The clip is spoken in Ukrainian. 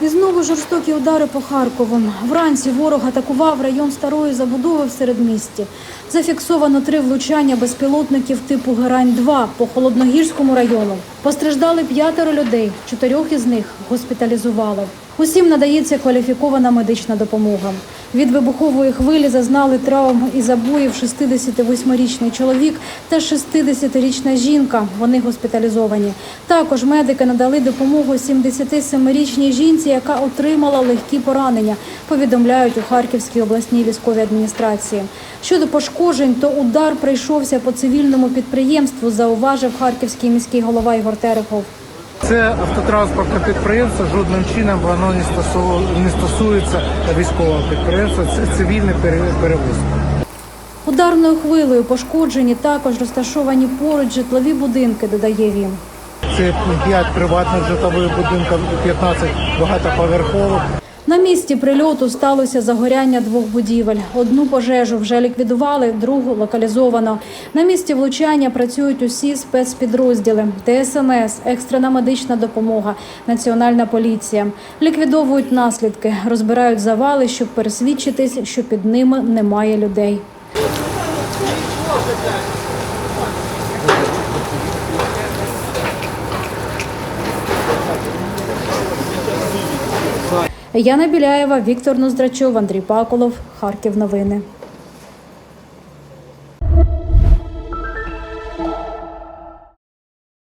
І знову жорстокі удари по Харкову. Вранці ворог атакував район старої забудови в середмісті. Зафіксовано три влучання безпілотників типу Герань-2 по Холодногірському району. Постраждали п'ятеро людей, чотирьох із них госпіталізували. Усім надається кваліфікована медична допомога. Від вибухової хвилі зазнали травм і забоїв 68-річний чоловік та 60-річна жінка. Вони госпіталізовані. Також медики надали допомогу 77-річній жінці, яка отримала легкі поранення. Повідомляють у Харківській обласній військовій адміністрації. Щодо пошкоджень, то удар прийшовся по цивільному підприємству. Зауважив харківський міський голова Ігор Терехов. Це автотранспортне підприємство, жодним чином воно не стосу- не стосується військового підприємства, це цивільне пере- перевозка. Ударною хвилею пошкоджені також розташовані поруч житлові будинки, додає він. Це 5 приватних житлових будинків, 15 багатоповерхових. На місці прильоту сталося загоряння двох будівель. Одну пожежу вже ліквідували, другу локалізовано. На місці влучання працюють усі спецпідрозділи: ДСНС, екстрена медична допомога, національна поліція. Ліквідовують наслідки, розбирають завали, щоб пересвідчитись, що під ними немає людей. Яна Біляєва, Віктор Ноздрачов, Андрій Паколов, Харків. Новини.